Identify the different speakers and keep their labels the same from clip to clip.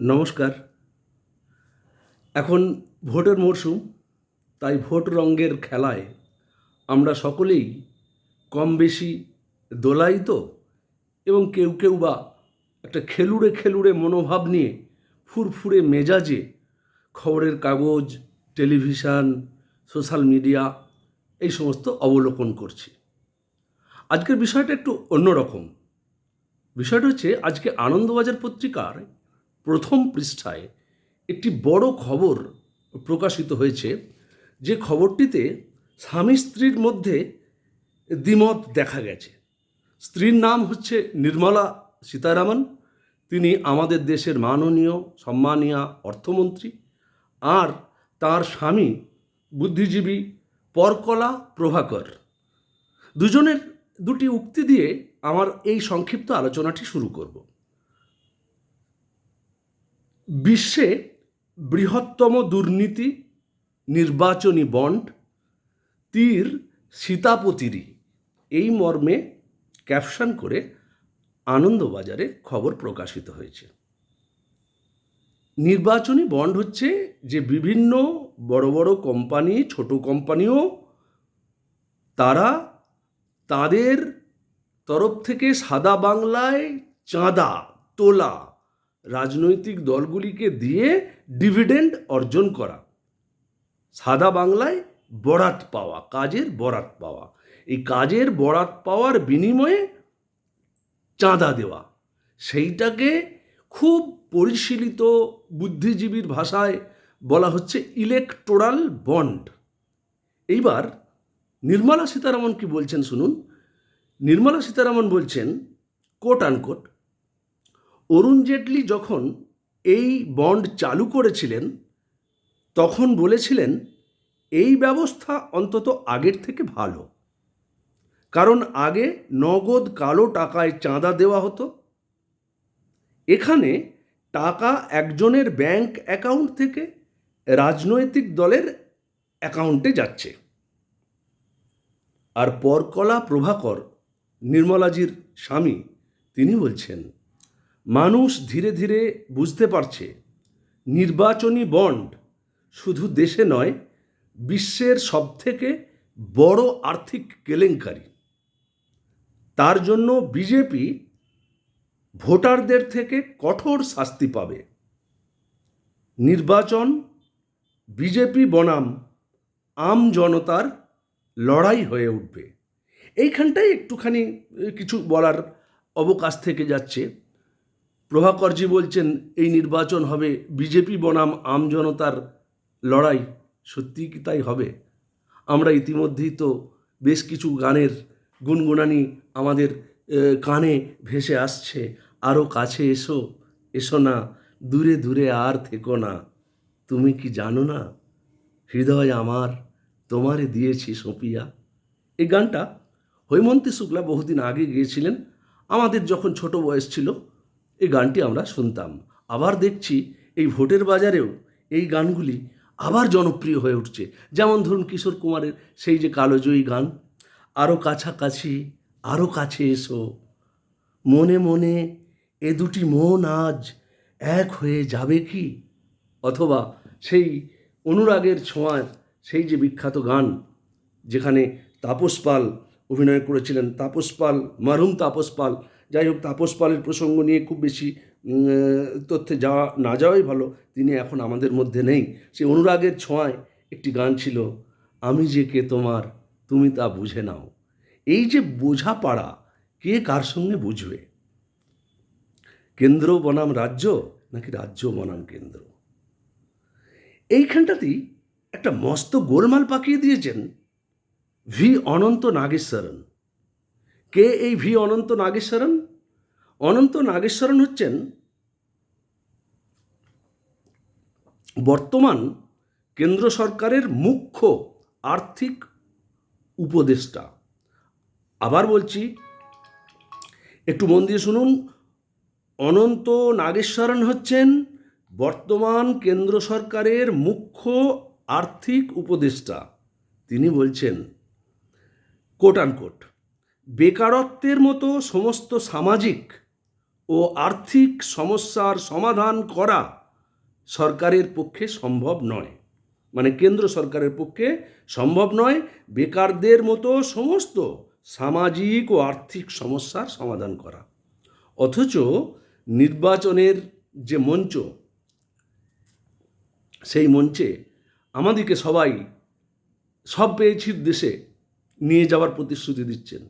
Speaker 1: নমস্কার। এখন ভোটের মরশুম, তাই ভোট রঙ্গের খেলায় আমরা সকলেই কম বেশি দোলাই তো? এবং কেউ কেউ বা একটা খেলুড়ে খেলুড়ে মনোভাব নিয়ে ফুরফুরে মেজাজে খবরের কাগজ, টেলিভিশন, সোশ্যাল মিডিয়া এই সমস্ত অবলোকন করছি। আজকের বিষয়টা একটু অন্যরকম। বিষয়টা হচ্ছে, আজকে আনন্দবাজার পত্রিকার প্রথম পৃষ্ঠায় একটি বড় খবর প্রকাশিত হয়েছে, যে খবরটিতে স্বামী স্ত্রীর মধ্যে দ্বিমত দেখা গেছে। স্ত্রীর নাম হচ্ছে নির্মলা সীতারামন, তিনি আমাদের দেশের মাননীয়, সম্মানীয় অর্থমন্ত্রী, আর তার স্বামী বুদ্ধিজীবী পরকলা প্রভাকর। দুজনের দুটি উক্তি দিয়ে আমার এই সংক্ষিপ্ত আলোচনাটি শুরু করব। বিশ্বে বৃহত্তম দুর্নীতি, নির্বাচনী বন্ড, তীর, সীতাপতিরই এই মর্মে ক্যাপশন করে আনন্দবাজারে খবর প্রকাশিত হয়েছে। নির্বাচনী বন্ড হচ্ছে যে বিভিন্ন বড় বড় কোম্পানি, ছোট কোম্পানিও তারা তাদের তরফ থেকে সাদা বাংলায় চাঁদা, তোলা রাজনৈতিক দলগুলিকে দিয়ে ডিভিডেন্ড অর্জন করা। সাদা বাংলায় বরাত পাওয়া, কাজের বরাত পাওয়া। এই কাজের বরাত পাওয়ার বিনিময়ে চাঁদা দেওয়া। সেইটাকে খুব পরিশীলিত বুদ্ধিজীবীর ভাষায় বলা হচ্ছে ইলেকটোরাল বন্ড এইবার নির্মলা সীতারামন কি বলছেন শুনুন? নির্মলা সীতারামন বলছেন কোট আনকোট অরুণ জেটলি যখন এই বন্ড চালু করেছিলেন, তখন বলেছিলেন, এই ব্যবস্থা অন্তত আগের থেকে ভালো। কারণ আগে নগদ কালো টাকায় চাঁদা দেওয়া হতো। এখানে টাকা একজনের ব্যাংক অ্যাকাউন্ট থেকে রাজনৈতিক দলের অ্যাকাউন্টে যাচ্ছে। আর পরকলা প্রভাকর, নির্মলাজির স্বামী, তিনি বলছেন মানুষ ধীরে ধীরে বুঝতে পারছে, নির্বাচনী বন্ড শুধু দেশে নয়, বিশ্বের সবথেকে বড় আর্থিক কেলেঙ্কারি। তার জন্য বিজেপি ভোটারদের থেকে কঠোর শাস্তি পাবে। নির্বাচন, বিজেপি বনাম, আম জনতার লড়াই হয়ে উঠবে। এইখানটাই একটুখানি কিছু বলার অবকাশ থেকে যাচ্ছে। প্রভাকরজি বলছেন, এই নির্বাচন হবে বিজেপি বনাম আম জনতার লড়াই। সত্যিই কি তাই হবে? আমরা ইতিমধ্যেই তো বেশ কিছু গানের গুনগুনানি আমাদের কানে ভেসে আসছে। আরও কাছে এসো এসো না, দূরে দূরে আর থেকো না। তুমি কি জানো না, হৃদয় আমার তোমারে দিয়েছি সঁপিয়া। এই গানটা হৈমন্তী শুক্লা বহুদিন আগে গিয়েছিলেন। আমাদের যখন ছোট বয়স ছিল এই গানটি আমরা শুনতাম। আবার দেখছি এই ভোটের বাজারেও এই গানগুলি আবার জনপ্রিয় হয়ে উঠছে। যেমন ধরুন কিশোর কুমারের সেই যে কালোজয়ী গান আরও কাছাকাছি আরও কাছে এসো, মনে মনে এ দুটি মন আজ এক হয়ে যাবে কি? অথবা সেই অনুরাগের ছোঁয়ার সেই যে বিখ্যাত গান, যেখানে তাপস পাল অভিনয় করেছিলেন, তাপস পাল, মারুম তাপস পাল যাই হোক, তাপস পালের প্রসঙ্গ নিয়ে খুব বেশি তথ্যে যাওয়া না যাওয়াই ভালো। তিনি এখন আমাদের মধ্যে নেই। সেই অনুরাগের ছোঁয়ায় একটি গান ছিল, আমি যে কে তোমার, তুমি তা বুঝে নাও। এই যে বোঝাপড়া, কে কার সঙ্গে বুঝবে? কেন্দ্র বনাম রাজ্য, নাকি রাজ্য বনাম কেন্দ্র? এইখানটাতেই একটা মস্ত গোলমাল পাকিয়ে দিয়েছেন ভি অনন্ত নাগেশ্বরণ কে এই ভি অনন্ত নাগেশ্বরন? অনন্ত নাগেশ্বরণ হচ্ছেন বর্তমান কেন্দ্র সরকারের মুখ্য আর্থিক উপদেষ্টা। আবার বলছি, একটু মন দিয়ে শুনুন, অনন্ত নাগেশ্বরণ হচ্ছেন বর্তমান কেন্দ্র সরকারের মুখ্য আর্থিক উপদেষ্টা। তিনি বলছেন কোট আনকোট বেকারত্বের মতো সমস্ত সামাজিক ও আর্থিক সমস্যার সমাধান করা সরকারের পক্ষে সম্ভব নয়। মানে কেন্দ্র সরকারের পক্ষে সম্ভব নয়। বেকারদের মতো সমস্ত সামাজিক ও আর্থিক সমস্যার সমাধান করা। অথচ নির্বাচনের যে মঞ্চ, সেই মঞ্চে আমাদেরকে সবাই সব পেয়েছি দেশে নিয়ে যাওয়ার প্রতিশ্রুতি দিচ্ছেন।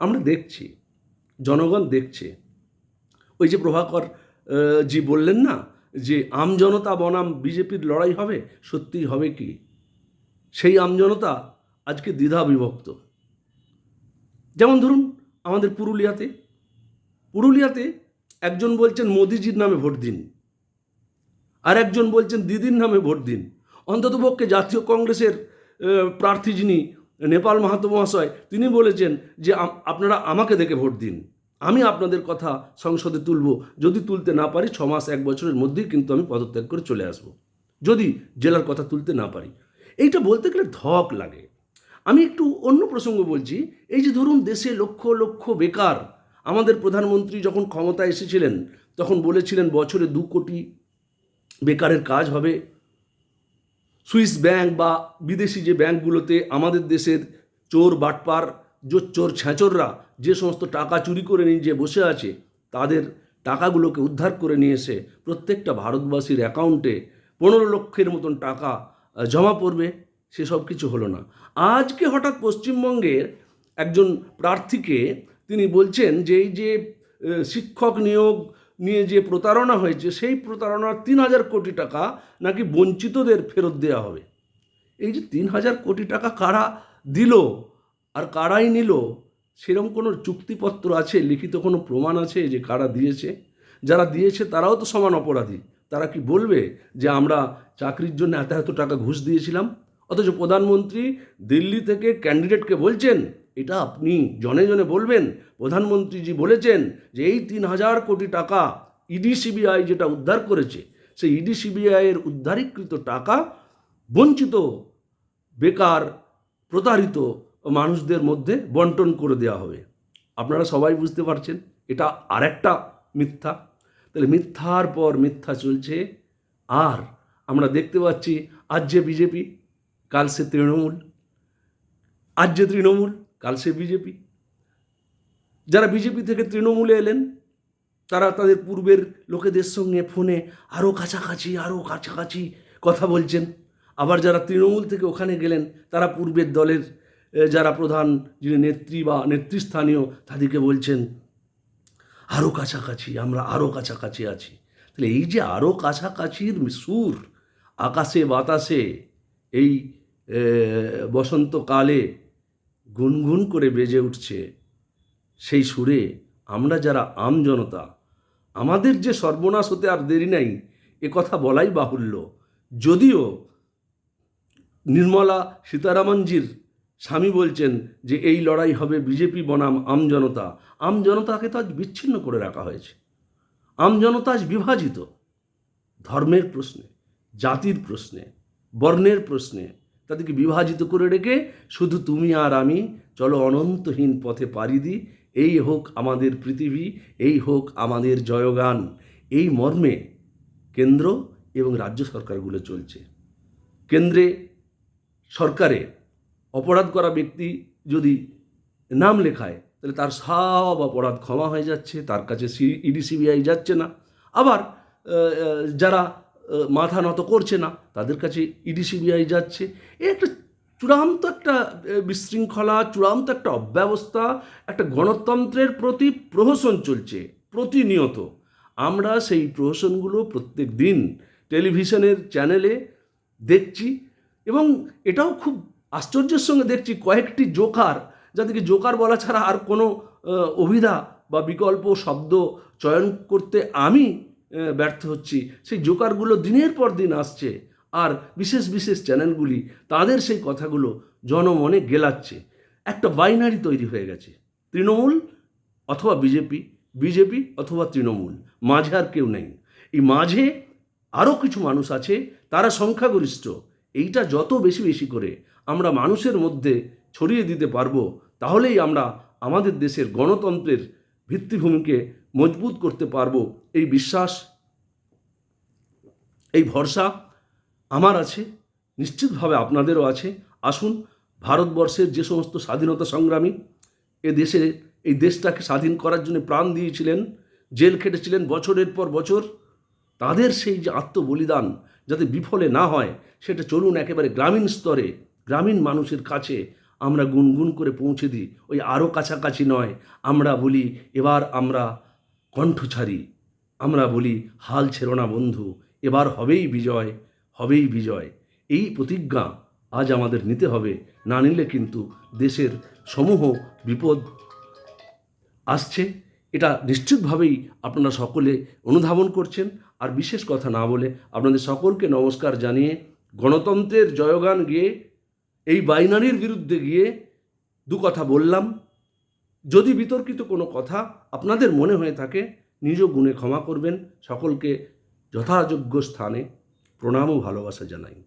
Speaker 1: আমরা দেখছি, জনগণ দেখছে। ওই যে প্রভাকর জি বললেন না যে আমজনতা বনাম বিজেপির লড়াই হবে, সত্যিই হবে কি? সেই আমজনতা আজকে দ্বিধা বিভক্ত। যেমন ধরুন আমাদের পুরুলিয়াতে পুরুলিয়াতে একজন বলছেন মোদিজির নামে ভোট দিন, আর একজন বলছেন দিদির নামে ভোট দিন। অন্ততপক্ষে জাতীয় কংগ্রেসের প্রার্থী যিনি নেপাল মাহাতো মহাশয়, তিনি বলেছেন যে আপনারা আমাকে দেখে ভোট দিন। আমি আপনাদের কথা সংসদে তুলব। যদি তুলতে না পারি, ছ মাস, এক বছরের মধ্যেই কিন্তু আমি পদত্যাগ করে চলে আসব। যদি জেলার কথা তুলতে না পারি। এইটা বলতে গেলে ধক লাগে। আমি একটু অন্য প্রসঙ্গ বলছি। এই যে ধরুন দেশে লক্ষ লক্ষ বেকার, আমাদের প্রধানমন্ত্রী যখন ক্ষমতায় এসেছিলেন, তখন বলেছিলেন বছরে দু কোটি বেকারের কাজ হবে। সুইস ব্যাংক বা বিদেশি যে ব্যাংকগুলোতে আমাদের দেশের চোর, বাটপার জোচ্চোর ছ্যাঁচোররা যে সমস্ত টাকা চুরি করে নিয়ে যে বসে আছে, তাদের টাকাগুলোকে উদ্ধার করে নিয়ে এসে প্রত্যেকটা ভারতবাসীর অ্যাকাউন্টে পনেরো লক্ষের মতন টাকা জমা পড়বে সেসব কিছু হলো না। আজকে হঠাৎ পশ্চিমবঙ্গের একজন প্রার্থীকে তিনি বলছেন যে এই যে শিক্ষক নিয়োগ নিয়ে যে প্রতারণা হয়েছে, সেই প্রতারণার তিন হাজার কোটি টাকা নাকি বঞ্চিতদের ফেরত দেওয়া হবে। এই যে তিন হাজার কোটি টাকা কারা দিল আর কারাই নিল সেরকম কোনো চুক্তিপত্র আছে, লিখিত কোনো প্রমাণ আছে যে কারা দিয়েছে? যারা দিয়েছে তারাও তো সমান অপরাধী। তারা কি বলবে যে আমরা চাকরির জন্য এত এত টাকা ঘুষ দিয়েছিলাম? অথচ প্রধানমন্ত্রী দিল্লি থেকে ক্যান্ডিডেটকে বলছেন, এটা আপনি জনে জনে বলবেন, প্রধানমন্ত্রীজি বলেছেন যে এই তিন হাজার কোটি টাকা ইডি সিবিআই যেটা উদ্ধার করেছে, সেই ইডি সিবিআইয়ের উদ্ধারীকৃত টাকা বঞ্চিত, বেকার, প্রতারিত মানুষদের মধ্যে বন্টন করে দেওয়া হবে। আপনারা সবাই বুঝতে পারছেন, এটা আরেকটা মিথ্যা। তাহলে মিথ্যার পর মিথ্যা চলছে। আর আমরা দেখতে পাচ্ছি, আজ যে বিজেপি, কাল সে তৃণমূল। আজ যে তৃণমূল, কাল সে বিজেপি। যারা বিজেপি থেকে তৃণমূলে এলেন, তারা তাদের পূর্বের লোকেদের সঙ্গে ফোনে আরও কাছাকাছি আরও কাছাকাছি কথা বলছেন। আবার যারা তৃণমূল থেকে ওখানে গেলেন, তারা পূর্বের দলের যারা প্রধান, যিনি নেত্রী বা নেতৃস্থানীয়, তাদেরকে বলছেন আরও কাছাকাছি, আমরা আরও কাছাকাছি আছি। তাহলে এই যে আরও কাছাকাছির সুর, আকাশে বাতাসে, এই বসন্তকালে গুনগুন করে বেজে উঠছে, সেই সুরে আমরা যারা আম জনতা, আমাদের যে সর্বনাশ হতে আর দেরি নাই, এ কথা বলাই বাহুল্য। যদিও নির্মলা সীতারামনজির স্বামী বলছেন যে এই লড়াই হবে বিজেপি বনাম আম জনতা। আম জনতাকে তো আজ বিচ্ছিন্ন করে রাখা হয়েছে। আম জনতা আজ বিভাজিত। ধর্মের প্রশ্নে, জাতির প্রশ্নে, বর্ণের প্রশ্নে তাদেরকে বিভাজিত করে রেখে শুধু তুমি আর আমি, চলো অনন্তহীন পথে পাড়ি দিই। এই হোক আমাদের পৃথিবী, এই হোক আমাদের জয়গান। এই মর্মে কেন্দ্র এবং রাজ্য সরকারগুলো চলছে। কেন্দ্রে, সরকারে অপরাধ করা ব্যক্তি যদি নাম লেখায়, তাহলে তার সব অপরাধ ক্ষমা হয়ে যাচ্ছে, তার কাছে সি, ইডি, সিবিআই যাচ্ছে না। আবার যারা মাথা নত করছে না, তাদের কাছে ইডি, সিবিআই যাচ্ছে। এ একটা চূড়ান্ত একটা বিশৃঙ্খলা, চূড়ান্ত একটা অব্যবস্থা, একটা গণতন্ত্রের প্রতি প্রহসন চলছে, প্রতিনিয়ত। আমরা সেই প্রহসনগুলো প্রত্যেক দিন টেলিভিশনের চ্যানেলে দেখছি এবং এটাও খুব আশ্চর্যের সঙ্গে দেখছি কয়েকটি জোকার, যাদেরকে জোকার বলা ছাড়া আর কোনো অভিধা বা বিকল্প শব্দ চয়ন করতে আমি ব্যর্থ হচ্ছি। সেই জোকারগুলো দিনের পর দিন আসছে আর বিশেষ বিশেষ চ্যানেলগুলি তাদের সেই কথাগুলো জনমনে গেলাচ্ছে। একটা বাইনারি তৈরি হয়ে গেছে। তৃণমূল অথবা বিজেপি বিজেপি অথবা তৃণমূল, মাঝে আর কেউ নেই। এই মাঝে আরও কিছু মানুষ আছে, তারা সংখ্যাগরিষ্ঠ। এইটা যত বেশি বেশি করে আমরা মানুষের মধ্যে ছড়িয়ে দিতে পারব, তাহলেই আমরা আমাদের দেশের গণতন্ত্রের ভিত্তিভূমিকে মজবুত করতে পারব। এই বিশ্বাস, এই ভরসা আমার আছে, নিশ্চিতভাবে আপনাদেরও আছে। আসুন, ভারতবর্ষের যে সমস্ত স্বাধীনতা সংগ্রামী এ দেশে, এই দেশটাকে স্বাধীন করার জন্য প্রাণ দিয়েছিলেন, জেল খেটেছিলেন বছরের পর বছর, তাদের সেই যে আত্মবলিদান যাতে বিফলে না হয়, সেটা চলুন একেবারে গ্রামীণ স্তরে গ্রামীণ মানুষের কাছে আমরা গুনগুন করে পৌঁছে দিই। ওই আরও কাছাকাছি নয়। আমরা বলি, এবার আমরা কণ্ঠ ছাড়ি। আমরা বলি, হাল ছেড়ো না বন্ধু। এবার হবেই বিজয় হবেই বিজয়। এই প্রতিজ্ঞা আজ আমাদের নিতে হবে। না নিলে কিন্তু দেশের সমূহ বিপদ আসছে। এটা নিশ্চিতভাবেই আপনারা সকলে অনুধাবন করছেন। আর বিশেষ কথা না বলে আপনাদের সকলকে নমস্কার জানিয়ে গণতন্ত্রের জয়গান গিয়ে এই বাইনারির বিরুদ্ধে গিয়ে দু কথা বললাম। যদি বিতর্কিত কোনো কথা আপনাদের মনে হয়ে থাকে, নিজ গুণে ক্ষমা করবেন। সকলকে যথাযোগ্য স্থানে প্রণাম ও ভালোবাসা জানাই।